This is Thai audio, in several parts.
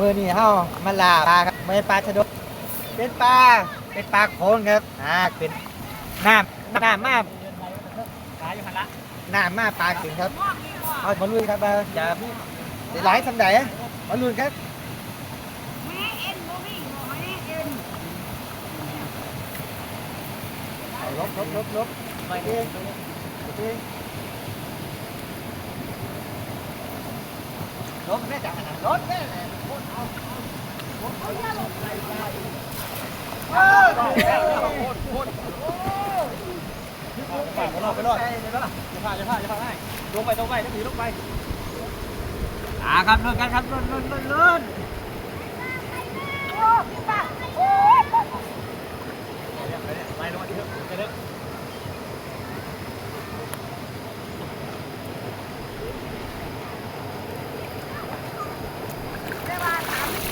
มือนี่เฮามาลาปลาครับไม่ใช่ปลาชะโดเป็นปลาเป็นปลาโขนครับอ่าเป็นน้ำน้ำมาปลาอยู่หันละน้ำมาปลาขึ้นครับเอามาลุยครับว่าจะมีได้หลายสำใดมาลุยครับแม่เอ็นบ่มีหมอแม่เอ็นเอาลบลบลบลบไปเองไปเองลบแม่จังนะลบแม่ เอาไปรอดไปรอดจะพาจะพาจะพาให้ลงไปลงไปต้องถือลงไปอ่าครับลุ้นกันครับลุ้นลุ้นลุ้นลุ้นไปลงมาเถอะไปเถอะ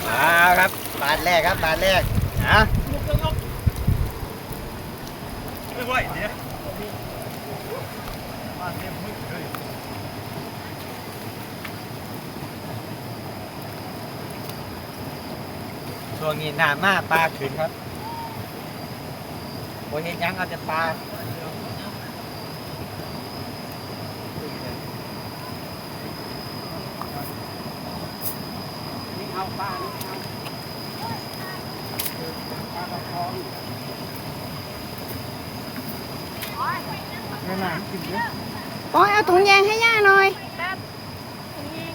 มาครับบา ทแรกครับบาทแรกฮะไม่ไหวเดี๋ยวช่วงนี้หนามาปลาขึ้นครับโอเห็นยังเอาแต่ปลาเอาป้านี่เอาปลากระพองนี่น่ะกินเยอะ ปอยเอาถุงยางให้ย่าหน่อย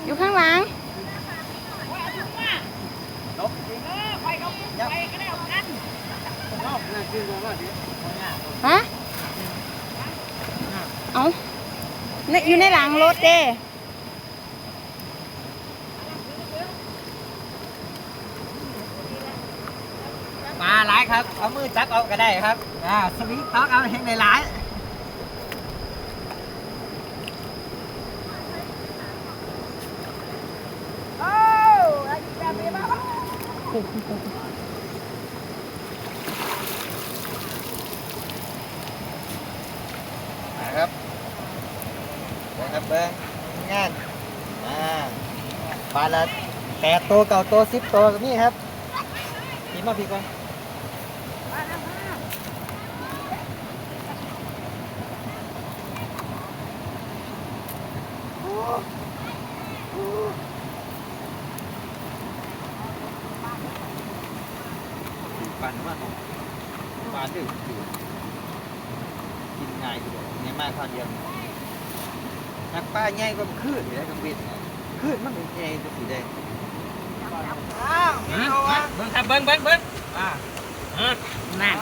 อยู่ข้างหลังไปก็ไปก็ได้เอาเน่ากินกว่าว่าดิฮะเอาอยู่ในหลังรถเด้มาหลายครับ เอามือจับเอาก็ได้ครับ อ่า สวิงท็อกเอาแห่งในหลาย โอ้ยจะไปบ้า นะครับนะครับเบิ้งงานอ่าปลาละแปดตัวเก่าตัวสิบตัวนี่ครับพี่มาพี่ก่อนป ลานูมาปลาดื้อดื้อกินง่ายอยู่เนี่ยมากข้าวเดียวนักปลาใหญ่ก็ขึ้นอยู่ได้กังเวทขึ้นมันเป็นใหญ่ตัวสีแดงเบิ้งครับเบิ้งเบิ้งเบิ้งอ่านั่น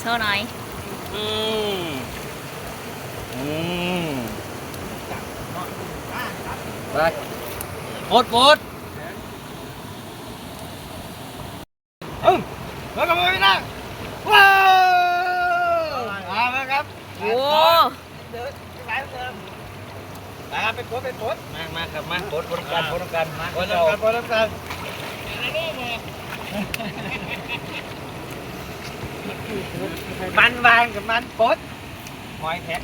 โชว์หน่อยอืมอืมไปปดปดอึ้งแล้วก็ไม่นั่งว้าวมาแล้วครับ โอ้ เดินไปเดิน ไปครับไปปดไปปดมามาครับมาปดปดกันปดกันมาปดกันปดกันมันวางกับมันปดหอยแท็ก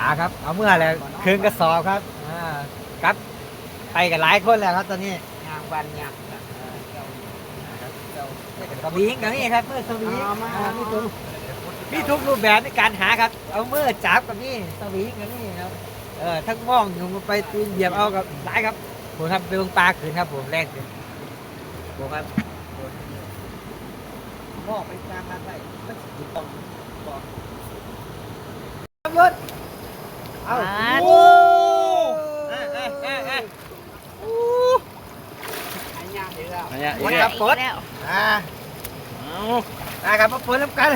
อ่าครับ เอาเมื่อแล้วคืนกระสอบครับอ่าครับไปกันหลายคนแล้วครับตอนนี้งานวันงานสวิงกับนี่ครับเมื่อสวิงอ่ามีทุก มีทุกรูปแบบในการหาครับ เอาเมื่อจับกับนี่สวิงกับนี่ครับ เออทั้งมองอยู่ไปตีนเหยียบเอากับหลายครับ ผมครับไปลงปลาคืนครับผมแรกเลยผมครับมองไปตามมันไปมันสิต้องบอกครับรถเอามาดโอ้เอ้ยเอ้ยเอ้ยเอ้ยหายากอยู่แล้วอันเนี้ยอีอีกกแล้แล้ววปดแล้วอ่าเอาอ่าครับมาปดน้ำกัน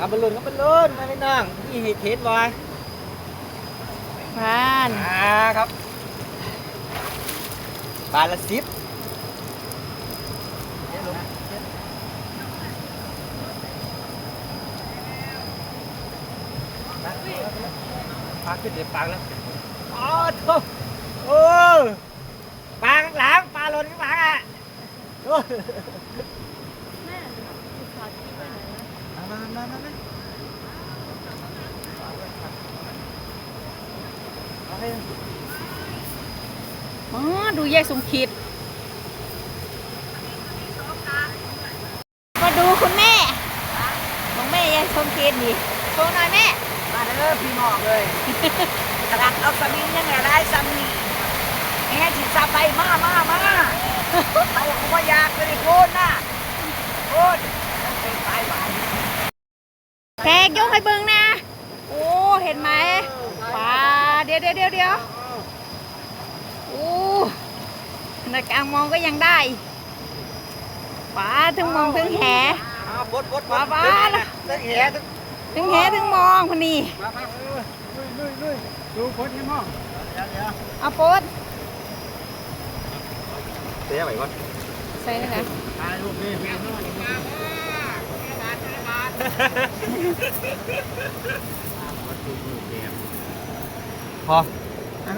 ครับบอลลูนครับบอลลูนมาพี่น้องนี่เห็ดเห็ดบอยพรานอ่าครับปลาละสิบปลาขึ้นเดี๋ยวปลาแล้วอ๋อโถโอ้ปลาข้างหลังปลาหล่นข้างหลังอะโอ้มามามามามา เลยอ๋อดูยายสมคิดมาดูคุณแม่ ของแม่ยายสมคิดนี่โชว์หน่อยแม่มาเด้อพี่น้องเลยกระดักเอาสมิงยังไงได้สมิงแง่จิตซาไปมามามาเอาหัวยากเลยโคนน่ะโคนเป็นไปไปแขกยกให้เบิ่งนะ โอ้ เห็นไหมปลา ดี๋ยวเดี๋ยวเดี๋ยวเดี๋ยวโอ้ในกลางมองก็ยังได้ปลาถึงมองถึงแหอ้าวบดบดปลาปลาตั้งแหตั้งถึงแหถึงมองพอนี่มาครับเออลุยลุยลุยดูคนที่มองเอาโพดเสียไปก่อนใส่นะคะถ่ายรูปนี่แม่น้อยมา พอเอา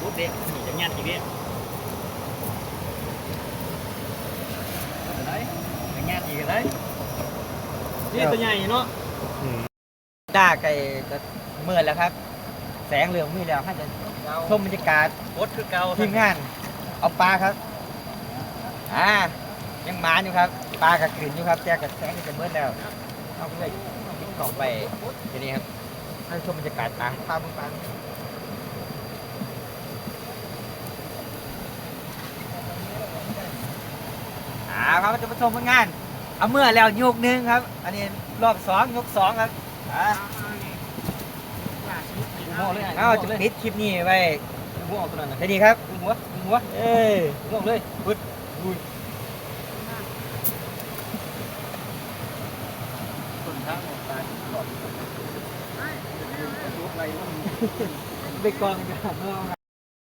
รูปเด็กนี่จะงานกี่เบี้ยไหนจะงานอีกเลยนี่ตัวใหญ่เนาะด่าไก่จะเมื่อแล้วครับ แสงเหลืองมีแล้วถ้าจะชมบรรยากาศบดคือเก่าทีมงาน เอาปลาครับ อ่า ยังหมานอยู่ครับ ปลากับกลิ่นอยู่ครับแจกับแสงก็จะเมื่อแล้วเอาไปเลยกล่องไปทีนี้ครับให้ชมบรรยากาศปลาปลาบนปลาอ่าครับจะมาชมผลงาน เอาเมื่อแล้วยกหนึ่งครับ อันนี้รอบสองยกสองครับอ่าเอาจะปิดคลิปนี้ไว้หัวตัวนั้นนะได้ดีครับหัวหัวเอ้ยลงเลยพุดบุญ ต้นทางออกไปหลอด ไปกองกันเรา